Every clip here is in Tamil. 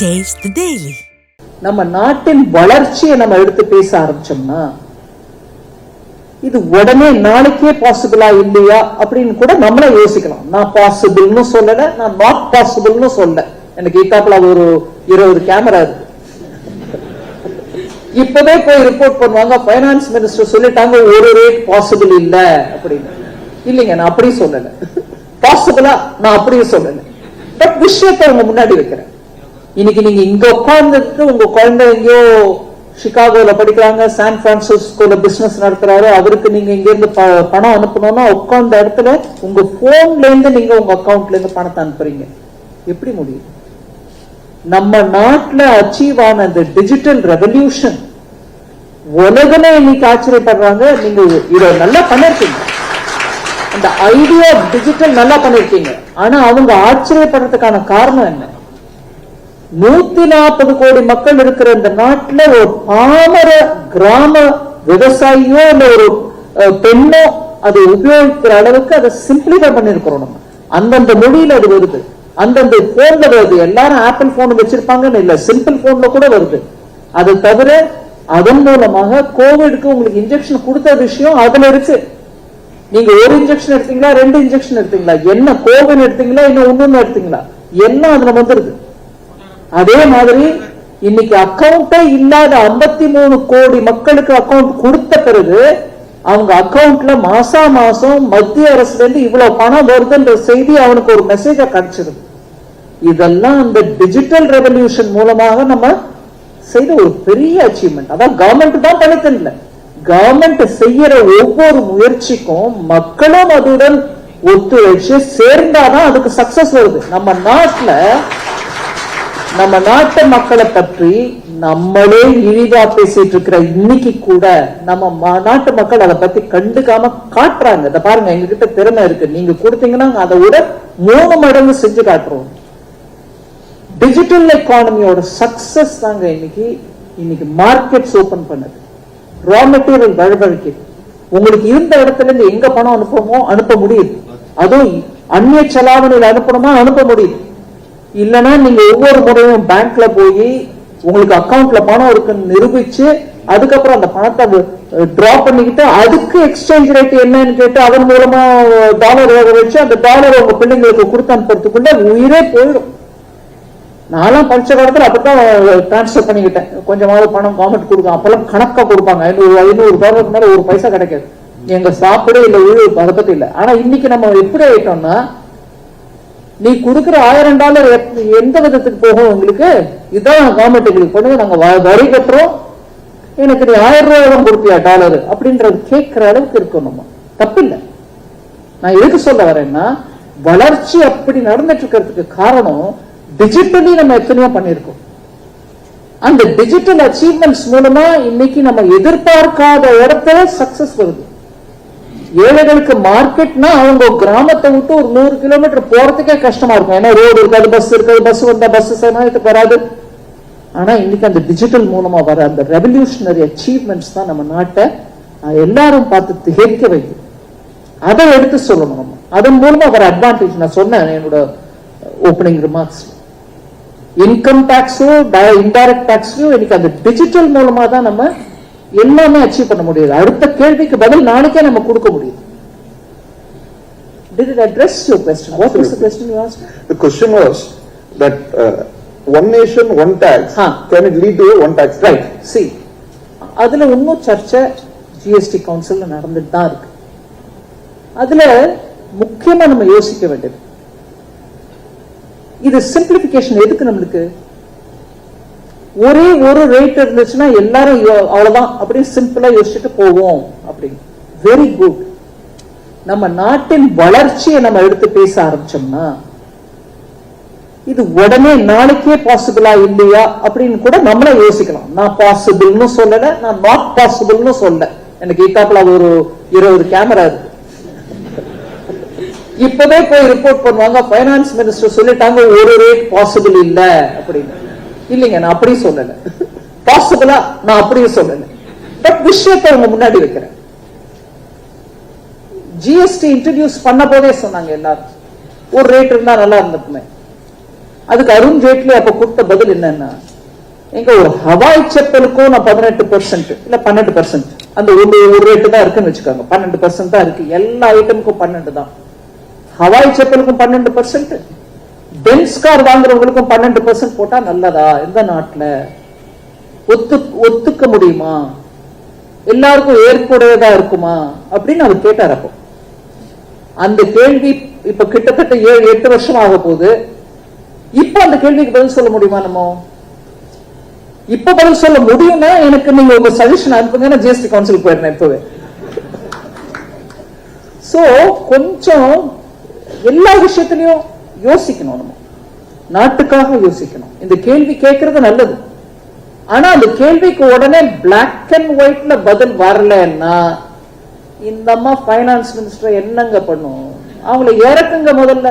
டேஸ்ட் the நம்ம நாட்டின் வளர்ச்சியை நம்ம எடுத்து பேச ஆரம்பிச்சோம்னா இது உடனே நாளைக்கே பாசிபிளா இல்லையா அப்படின்னு கூட நம்மளே யோசிக்கலாம். நான் பாசிபிள்னு சொல்லல நான் நாட் பாசிபிள்னு சொல்ல எனக்கு ஈத்தாப்புல ஒரு இருபது கேமரா இருக்கு. இப்பவே போய் ரிப்போர்ட் பண்ணுவாங்க பைனான்ஸ் மினிஸ்டர் சொல்லிட்டாங்க ஒரு ரேட் பாசிபிள் இல்ல அப்படின்னு. இல்லைங்க நான் அப்படியும் சொல்லல. பாசிபிளா நான் அப்படியும் சொல்லல. பட் விஷயத்தை உங்க முன்னாடி வைக்கிறேன் இன்னைக்கு நீங்க இங்க உட்கார்ந்துட்டு உங்க குழந்தை எங்கேயோ சிகாகோல படிக்கிறாங்க சான் பிரான்சிஸ்கோல பிசினஸ் நடத்துறாரு அவருக்கு நீங்க இங்க இருந்து ப- பணம் அனுப்பணும்னா உட்கார்ந்த இடத்துல உங்க போன்ல இருந்து நீங்க உங்க அக்கவுண்ட்ல இருந்து பணத்தை அனுப்புறீங்க. எப்படி முடியும்? நம்ம நாட்டுல அச்சீவ் ஆன இந்த டிஜிட்டல் ரெவல்யூஷன் உலகமே இன்னைக்கு ஆச்சரியப்படுறாங்க நீங்க இத நல்லா பண்ணிருக்கீங்க. அந்த ஐடியா டிஜிட்டல் நல்லா பண்ணிருக்கீங்க. ஆனா அவங்க ஆச்சரியப்படுறதுக்கான காரணம் என்ன? நூத்தி நாற்பது கோடி மக்கள் இருக்கிற இந்த நாட்டுல ஒரு பாமர கிராம விவசாயியோ இல்ல ஒரு பெண்ணோ அதை உபயோகிக்கிற அளவுக்கு அதை சிம்பிளிஃபை பண்ணிருக்கிறோம் நம்ம. அந்தந்த மொழியில அது வருது. அந்தந்த போன்ல வருது. எல்லாரும் ஆப்பிள் போன் வச்சிருப்பாங்கன்னு இல்ல சிம்பிள் போன்ல கூட வருது. அது தவிர அதன் மூலமாக கோவிட்க்கு உங்களுக்கு இன்ஜெக்ஷன் கொடுத்த விஷயம் அதுல இருக்கு. நீங்க ஒரு இன்ஜெக்ஷன் எடுத்தீங்களா ரெண்டு இன்ஜெக்ஷன் எடுத்தீங்களா என்ன கோவிட் எடுத்தீங்களா இன்னும் ஒண்ணு எடுத்தீங்களா எல்லாம் அதுல வந்துருது. அதே மாதிரி இன்னைக்கு அக்கவுண்டே இல்லாத 53 மூணு கோடி மக்களுக்கு அக்கௌண்ட் கொடுத்த பிறகு அவங்க அக்கவுண்ட்ல மாசா மாசம் மத்திய அரசுல இருந்து இவ்வளவு பணம் வருதுன்ற செய்தி அவனுக்கு ஒரு மெசேஜா கிடைச்சது இதெல்லாம் அந்த டிஜிட்டல் ரெவல்யூஷன் மூலமாக நம்ம செய்த ஒரு பெரிய அச்சீவ்மெண்ட் அதான் கவர்மெண்ட் தான் பண்ணித்தரல கவர்மெண்ட் செய்யற ஒவ்வொரு முயற்சிக்கும் மக்களும் அதுடன் ஒத்துழைச்சு சேர்ந்தாதான் அதுக்கு சக்சஸ் வருது. நம்ம நாட்டுல நம்ம நாட்டு மக்களை பற்றி நம்மளே இழிவா பேசிட்டு இருக்கிற இன்னைக்கு கூட நம்ம நாட்டு மக்கள் அதை பத்தி கண்டுக்காம காட்டுறாங்க. இத பாருங்க எங்க கிட்ட திறமை இருக்கு. நீங்க கொடுத்தீங்கன்னா அதை விட மூணு மடங்கு செஞ்சு காட்டுறோம். டிஜிட்டல் எக்கானமியோட சக்சஸ் தாங்க இன்னைக்கு இன்னைக்கு மார்க்கெட்ஸ் ஓபன் பண்ணுது. ரா மெட்டீரியல் வழிவழிக்குது. உங்களுக்கு இருந்த இடத்துல இருந்து எங்க பணம் அனுப்பணுமோ அனுப்ப முடியுது. அதுவும் அந்நிய செலாவணியில் அனுப்பணுமா அனுப்ப முடியுது. இல்லைன்னா நீங்க ஒவ்வொரு முறையும் பேங்க்ல போய் உங்களுக்கு அக்கவுண்ட்ல பணம் இருக்குன்னு நிரூபிச்சு அதுக்கப்புறம் அந்த பணத்தை டிரா பண்ணிக்கிட்டு அதுக்கு எக்ஸ்சேஞ்ச் ரேட் என்னன்னு கேட்டு அதன் மூலமா டாலர் வேக வச்சு அந்த டாலர் உங்க பிள்ளைங்களுக்கு கொடுத்து அனுப்புறதுக்குள்ள உயிரே போயிடும். நானும் படிச்ச காலத்துல அப்படித்தான் டிரான்ஸ்ஃபர் பண்ணிக்கிட்டேன். கொஞ்சமாவது பணம் கவர்மெண்ட் கொடுக்கும். அப்பெல்லாம் கணக்கா கொடுப்பாங்க. ஐநூறு ஐநூறு டாலருக்கு மேல ஒரு பைசா கிடைக்காது. எங்க சாப்பிட இல்ல உழு அதை பத்தி இல்லை. ஆனா இன்னைக்கு நம்ம எப்படி ஆயிட்டோம்னா நீ கொடுக்குற ஆயிரம் டாலர் எந்த விதத்துக்கு போகும் உங்களுக்கு? இதான் கவர்மெண்ட் எங்களுக்கு பண்ணுங்க நாங்க வரி கட்டுறோம். எனக்கு நீ ஆயிரம் ரூபாய் கொடுப்பியா டாலர்? அப்படின்றது கேட்கிற அளவுக்கு இருக்கும் நம்ம. தப்பில்லை. நான் எதுக்கு சொல்ல வரேன்னா வளர்ச்சி அப்படி நடந்துட்டு இருக்கிறதுக்கு காரணம் டிஜிட்டலி நம்ம எத்தனையோ பண்ணியிருக்கோம். அந்த டிஜிட்டல் அச்சீவ்மெண்ட்ஸ் மூலமா இன்னைக்கு நம்ம எதிர்பார்க்காத இடத்துல சக்சஸ் வருது. ஏழைகளுக்கு மார்க்கெட்னா அவங்க கிராமத்தை விட்டு ஒரு நூறு கிலோமீட்டர் போறதுக்கே கஷ்டமா இருக்கும். ஏன்னா ரோடு இருக்காது பஸ் இருக்காது பஸ் வந்தா பஸ் சமயத்துக்கு வராது. ஆனா இன்னைக்கு அந்த டிஜிட்டல் மூலமா வர அந்த ரெவல்யூஷனரி அச்சீவ்மெண்ட்ஸ் தான் நம்ம நாட்டை எல்லாரும் பார்த்து திகைக்க வைக்கும் அதை எடுத்து சொல்லணும் நம்ம. அதன் மூலமா வர அட்வான்டேஜ் நான் சொன்னேன் என்னோட ஓப்பனிங் ரிமார்க்ஸ் இன்கம் டேக்ஸோ இன்டைரக்ட் டேக்ஸையும் இன்னைக்கு அந்த டிஜிட்டல் மூலமா தான் நம்ம எல்லாமே அச்சீவ் பண்ண முடியுது அடுத்த கேள்விக்கு பதில் நாளைக்கே நம்ம கொடுக்க முடியுது Did it address your question? What was the question you asked? The question was that uh, one nation, one tax, Huh. can it lead to a one tax? Right see அதுல இன்னும் சர்ச்சை ஜிஎஸ்டி கவுன்சில்ல நடந்துட்டு தான் இருக்கு அதுல முக்கியமா நம்ம யோசிக்க வேண்டியது இது சிம்பிளிபிகேஷன் எதுக்கு நம்மளுக்கு ஒரே ஒரு ரேட் இருந்துச்சுன்னா எல்லாரும் அவ்வளவுதான் அப்படியே சிம்பிளா யோசிச்சுட்டு போவோம் அப்படின்னு. வெரி குட் நம்ம நாட்டின் வளர்ச்சியை நம்ம எடுத்து பேச ஆரம்பிச்சோம்னா இது உடனே நாளைக்கே பாசிபிளா இல்லையா அப்படின்னு கூட நம்மள யோசிக்கலாம். நான் பாசிபிள்னு சொல்லல நான் நாட் பாசிபிள்னு சொல்ல எனக்கு ஈத்தாப்புல ஒரு இருபது கேமரா இருக்கு. இப்பவே போய் ரிப்போர்ட் பண்ணுவாங்க பைனான்ஸ் மினிஸ்டர் சொல்லிட்டாங்க ஒரு ரேட் பாசிபிள் இல்ல அப்படின்னு. இல்லைங்க நான் அப்படி சொல்லல. பாசிபிளா நான் அப்படியே சொல்லல. பட் விஷயத்தை உங்க முன்னாடி வைக்கிறேன். ஜிஎஸ்டி இன்ட்ரடியூஸ் பண்ண போதே சொன்னாங்க எல்லாரும். ஒரு ரேட் இருந்தா நல்லா இருந்திருக்குமே. அதுக்கு அருண் ஜேட்லி அப்ப கொடுத்த பதில் என்னன்னா எங்க ஒரு ஹவாய் செப்பலுக்கும் நான் பதினெட்டு பெர்சென்ட் இல்ல பன்னெண்டு பெர்சென்ட் அந்த ஒரு ஒரு ரேட்டு தான் இருக்குன்னு வச்சுக்கோங்க. பன்னெண்டு பெர்சென்ட் தான் இருக்கு. எல்லா ஐட்டமுக்கும் பன்னெண்டு தான். ஹவாய் செப்பலுக்கும் பன்னெண்டு பெர்சென்ட் பென்ஸ் கார் வாங்குறவங்களுக்கும் பன்னெண்டு பர்சன்ட் போட்டா நல்லதா? எந்த நாட்டுல? ஒத்து ஒத்துக்க முடியுமா? எல்லாருக்கும் ஏற்புடையதா இருக்குமா? அப்படின்னு அவர் கேட்டார் அப்போ. அந்த கேள்வி இப்ப கிட்டத்தட்ட ஏழு எட்டு வருஷம் ஆக போகுது. இப்ப அந்த கேள்விக்கு பதில் சொல்ல முடியுமா நம்ம? இப்ப பதில் சொல்ல முடியும்னா எனக்கு நீங்க உங்க சஜஷன் அனுப்புங்க நான் ஜிஎஸ்டி கவுன்சில் போயிருந்தேன் இப்பவே. சோ கொஞ்சம் எல்லா விஷயத்திலையும் யோசிக்கணும் நம்ம. நாட்டுக்காக யோசிக்கணும். இந்த கேள்வி கேட்கறது நல்லது. ஆனா அந்த கேள்விக்கு உடனே பிளாக் அண்ட் ஒயிட்ல பதில் வரலன்னா இந்த அம்மா பைனான்ஸ் மினிஸ்டர் என்னங்க பண்ணும்? அவங்கள இறக்குங்க முதல்ல.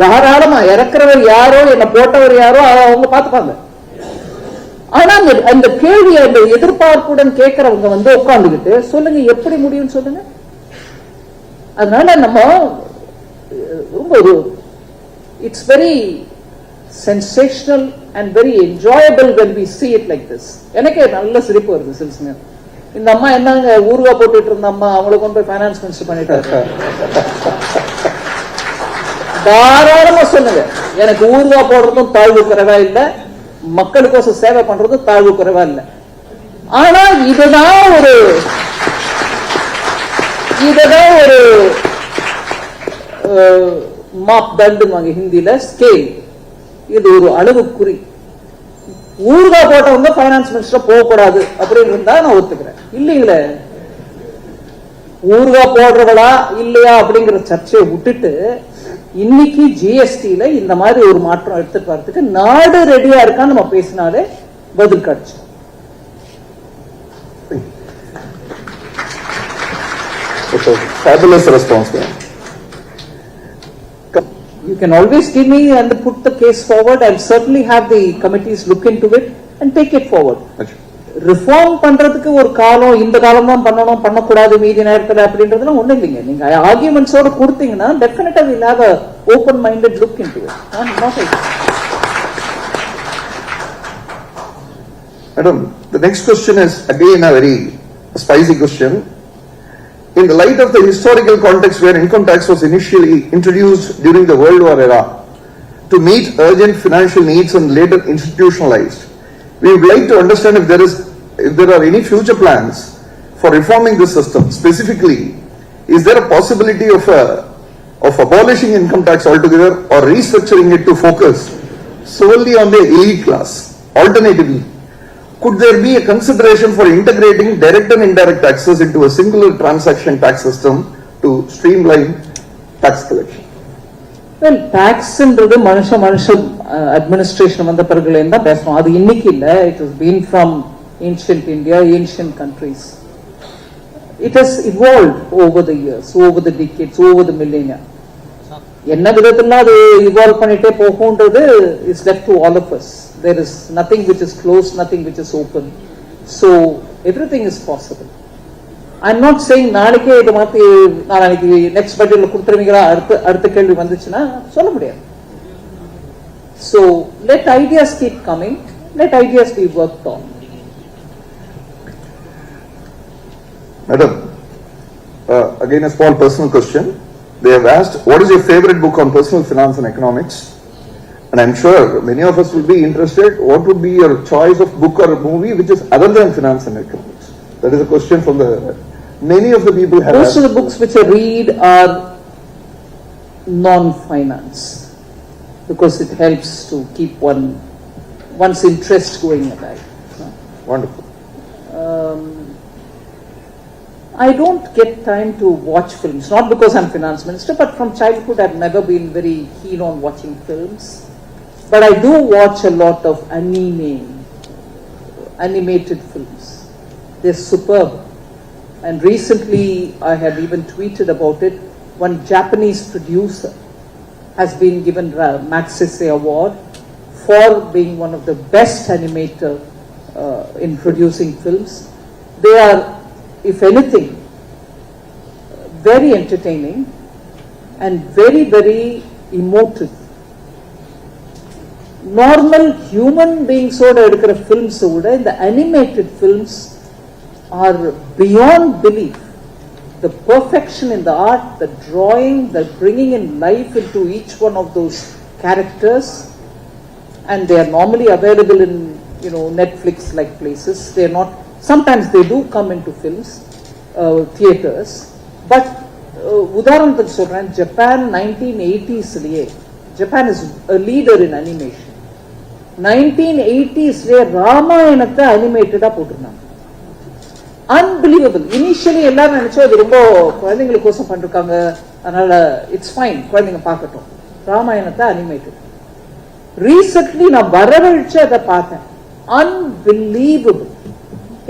தாராளமா இறக்குறவர் யாரோ என்ன போட்டவர் யாரோ அவங்க பாத்துப்பாங்க ஆனா அந்த அந்த கேள்வி அந்த எதிர்பார்ப்புடன் கேட்கறவங்க வந்து உட்கார்ந்துகிட்டு சொல்லுங்க எப்படி முடியும்னு சொல்லுங்க. அதனால நம்ம ரொம்ப ஒரு it's very sensational and very enjoyable when we see it like this எனக்கே நல்ல சிரிப்பு வருது சில சமயம் இந்த அம்மா என்னங்க ஊர்வா போட்டுட்டு இருந்த அம்மா அவங்கள கொண்டு போய் ஃபைனான்ஸ் மினிஸ்டர் பண்ணிட்டாரு. தாராளமா சொல்லுங்க. எனக்கு ஊர்வா போடுறதும் தாழ்வு குறைவா இல்ல மக்களுக்கோசம் சேவை பண்றதும் தாழ்வு குறைவா இல்ல. ஆனா இதுதான் ஒரு இதுதான் ஒரு மாப் தண்டுவாங்க ஹிந்தில ஸ்கேல் இது ஒரு அளவுக்குறி. ஊர்கா போட்டவங்க பைனான்ஸ் மினிஸ்டர் போகக்கூடாது அப்படின்னு இருந்தா நான் ஒத்துக்கிறேன். இல்லைங்களே? ஊர்கா போடுறவளா இல்லையா அப்படிங்கிற சர்ச்சையை விட்டுட்டு இன்னைக்கு ஜிஎஸ்டில இந்த மாதிரி ஒரு மாற்றம் எடுத்துட்டு வரதுக்கு நாடு ரெடியா இருக்கான்னு நம்ம பேசினாலே பதில் கிடைச்சு. It's fabulous response. You can always give me and put the case forward. I'll certainly have the committees look into it and take it forward. Reform பண்றதுக்கு ஒரு காலம் இந்த காலம் தான் பண்ணணும் பண்ணக்கூடாது மீதி நேரத்துல அப்படின்றதுலாம் ஒண்ணும் இல்லைங்க நீங்க ஆர்கியூமெண்ட்ஸோட கொடுத்தீங்கன்னா definitely will have a open minded look into it Madam, the next question is again a very spicy question. In the light of the historical context where income tax was initially introduced during the World War era to meet urgent financial needs and later institutionalized, we would like to understand if there is, if there are any future plans for reforming this system. Specifically, is there a possibility of a, of abolishing income tax altogether or restructuring it to focus solely on the elite class? Alternatively, could there be a consideration for integrating direct and indirect taxes into a singular transaction tax system to streamline tax collection? Well டாக்ஸ்ன்றது மனுஷ மனுஷன் அட்மினிஸ்ட்ரேஷன் வந்த பிறகுல தான் பேசணும். அது இன்னைக்கு இல்ல. It is been from ancient India ancient countries it has evolve over the years over the decades over the millennia என்ன விதத்துல அது இவால்வ் பண்ணிட்டே போகும்ன்றது is left to all of us there is nothing which is close nothing which is open so everything is possible I'm not saying நாளைக்கே இதை மாத்தி நாளைக்கு நெக்ஸ்ட் பட்ஜெட்ல கொடுத்துருவீங்களா? அடுத்த அடுத்த கேள்வி வந்துச்சுன்னா சொல்ல முடியாது. So let ideas keep coming let ideas be work on Madam, uh, again a small personal question. They have asked, what is your favorite book on personal finance and economics? And I'm sure many of us will be interested, what would be your choice of book or movie which is other than finance and economics? That is a question from the, many of the people have Most of the books which I read are non-finance because it helps to keep one one's interest going alive. Wonderful. Um, I don't get time to watch films, not because I'm finance minister, but from childhood I've never been very keen on watching films. But I do watch a lot of anime, animated films. They're superb. And recently I have even tweeted about it. One Japanese producer has been given a Magsaysay Award for being one of the best animator uh, in producing films. They are, if anything, very entertaining and very, very emotive. Normal human பீயிங்ஸோட எடுக்கிற ஃபில்ம்ஸ் விட இந்த animated films are beyond belief the perfection in the art, the drawing, the bringing in life into each one of those characters, and they are normally available in you know Netflix like places. They are not. Sometimes they do come into films, uh, theaters, but uh, உதாரணத்துக்கு சொல்றேன் Japan nineteen எயிட்டிஸ்லயே Japan is leader in animation nineteen எயிட்டிஸ்லயே ராமாயணத்தை அனிமேட்டடா போட்டிருந்தாங்க. அன்பிலீவபிள் இனிஷியலி எல்லாரும் நினைச்சோம் அது ரொம்ப குழந்தைங்களுக்கோசம் பண்ணிருக்காங்க. அதனால இட்ஸ் ஃபைன் குழந்தைங்க பார்க்கட்டும். ராமாயணத்தை அனிமேட்டட் ரீசென்ட்லி நான் வரவழிச்சு அதை பார்த்தேன். அன்பிலீவபிள்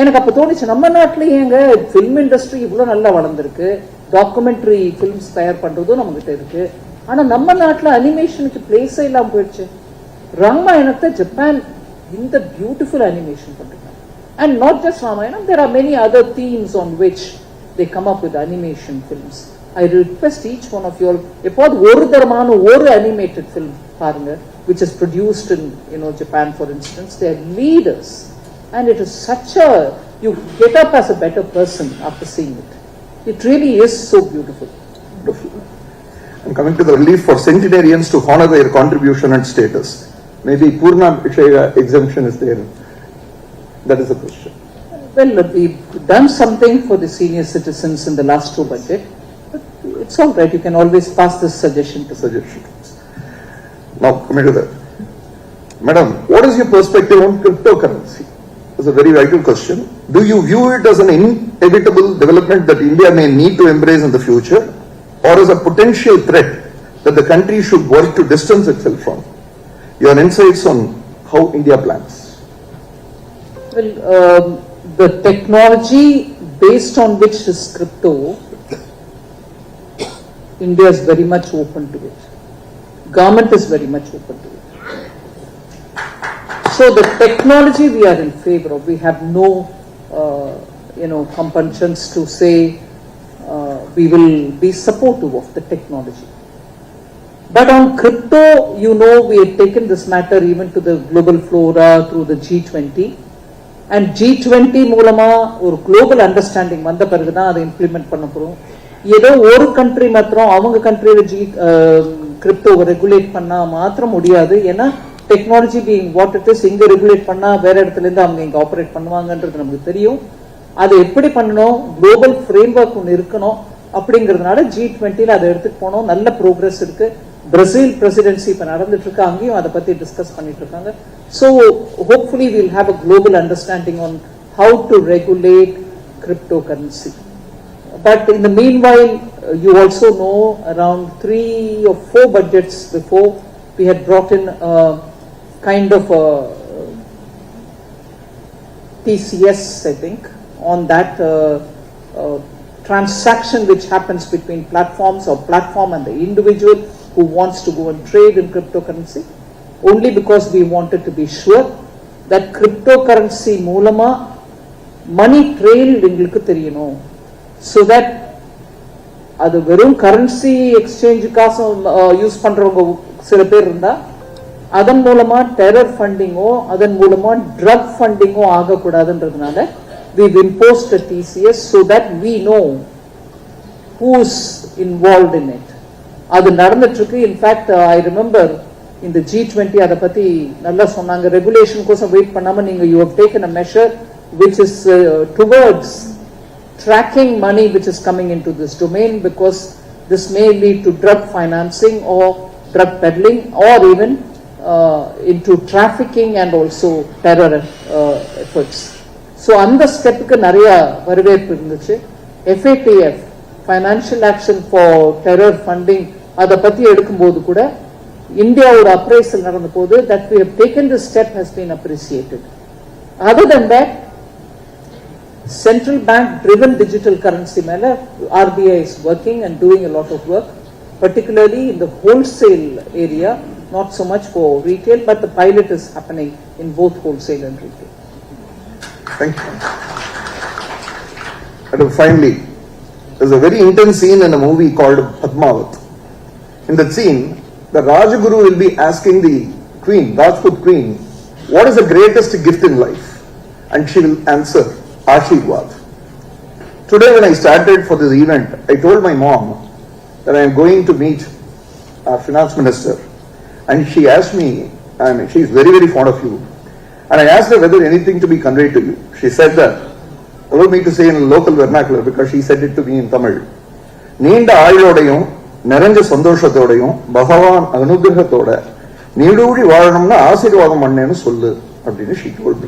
எனக்கு அப்ப தோணுச்சு நம்ம நாட்டுல ஏங்க ஃபிலிம் இண்டஸ்ட்ரி இவ்வளவு நல்லா வளர்ந்துருக்கு. டாக்குமெண்ட்ரி பிலிம்ஸ் தயார் பண்றதும் நம்ம கிட்ட இருக்கு. ஆனா நம்ம நாட்டுல அனிமேஷனுக்கு பிளேஸே இல்லாம போயிடுச்சு. ராமாயணத்தை ஜப்பான் இந்த பியூட்டிஃபுல் அனிமேஷன் பண்றாங்க and not just Ramayana there are many other themes on which they come up with animation films I request each one of your எப்போது ஒரு தரமான ஒரு அனிமேட்டட் ஃபிலிம் பாருங்க which is produced in you know Japan for instance they are leaders and it is such a you get up as a better person after seeing it it really is so beautiful I'm coming to the relief for centenarians to honor their contribution and status. Maybe Purna Vishaya exemption is there. That is the question. well we've done something for the senior citizens in the last two budget but it's all right you can always pass this suggestion to Suggestion. Now, coming to that. Madam, what is your perspective on cryptocurrency? It's a very vital question. Do you view it as an inevitable development that India may need to embrace in the future, or as a potential threat that the country should work to distance itself from? Your insights on how India plans. Well, um, the technology based on which is crypto, India is very much open to it. Government is very much open to it. So the technology we are in favor of, we have no, uh, you know, compunctions to say uh, we will be supportive of the technology. But on crypto, you know, we have taken this matter even to the global flora through the G20. And G twenty மூலமா ஒரு குளோபல் அண்டர்ஸ்டாண்டிங் வந்த பிறகு தான் அதை இம்ப்ளிமெண்ட் பண்ண போகிறோம் ஏதோ ஒரு கண்ட்ரி மாத்திரம் அவங்க கண்ட்ரியில் ஜி கிரிப்டோ ரெகுலேட் பண்ணால் மாத்திரம் முடியாது. ஏன்னா technology being what it is இங்கே ரெகுலேட் பண்ணால் வேற இடத்துல இருந்து அவங்க இங்கே ஆப்ரேட் பண்ணுவாங்கன்றது நமக்கு தெரியும். அதை எப்படி பண்ணணும்? குளோபல் ஃப்ரேம் ஒர்க் ஒன்று இருக்கணும். அப்படிங்கிறதுனால ஜி டுவெண்ட்டியில் அதை எடுத்துட்டு போனோம். நல்ல ப்ரோக்ரஸ் இருக்குது பிரேசில் பிரசிடென்சி இப்ப நடந்துட்டு இருக்கு அங்கேயும் அதை பத்தி டிஸ்கஸ் பண்ணிட்டு இருக்காங்க so hopefully will have a global understanding on how to regulate cryptocurrency But in the meanwhile, uh, you also know around three or four budgets before, we had brought in a kind of a TCS, I think, on that uh, uh, transaction which happens between platforms or platform and the individual Who wants to go and trade in cryptocurrency. Only because we wanted to be sure that cryptocurrency மூலமா மணி ட்ரெயில் எங்களுக்கு தெரியணும் so that அது வெறும் கரன்சி எக்ஸ்சேஞ்சுக்காக யூஸ் பண்றவங்க சில பேர் இருந்தா அதன் மூலமா டெரர் ஃபண்டிங்கோ அதன் மூலமா ட்ரக் ஃபண்டிங்கோ ஆகக்கூடாதுன்றதுனால we've imposed a TCS so that we know who's involved in it அது நடந்துட்டு இருக்கு இன்ஃபேக்ட் ஐ ரிமெம்பர் இந்த ஜி டுவெண்ட்டி அதை பத்தி நல்லா சொன்னாங்க. ரெகுலேஷன் கோசம் வெயிட் பண்ணாம நீங்க you have taken a measure which is towards tracking money which is coming into this domain because this may lead to drug financing or drug peddling or even uh, into trafficking and also terror uh, efforts. So அந்த ஸ்டெப்புக்கு நிறைய வரவேற்பு இருந்துச்சு. FATF financial action for terror funding அதை பத்தி எடுக்கும்போது கூட இந்தியாவோட அப்ரைசல் நடந்த போது that we have taken the step has been appreciated other than that central bank driven digital currency மேல RBI is working and doing a lot of work particularly in the wholesale area not so much for retail but the pilot is happening in both wholesale and retail Thank you. And finally, there's a very intense scene in a movie called Padmavat. In that scene, the Rajaguru will be asking the queen, Rajput queen, what is the greatest gift in life? And she will answer, Ashirwad. Today when I started for this event, I told my mom that I am going to meet our finance minister. And she asked me, I mean, she is very, very fond of you. And I asked her whether anything to be conveyed to you. She said that, allow me to say in local vernacular because she said it to me in Tamil. நீண்ட ஆயுளோடையும் நிறைஞ்ச சந்தோஷத்தோடையும் பகவான் அனுகிரகத்தோட நீடூழி வாழணும்னு ஆசீர்வாதம் பண்ணேன்னு சொல்லு அப்படின்னு she told.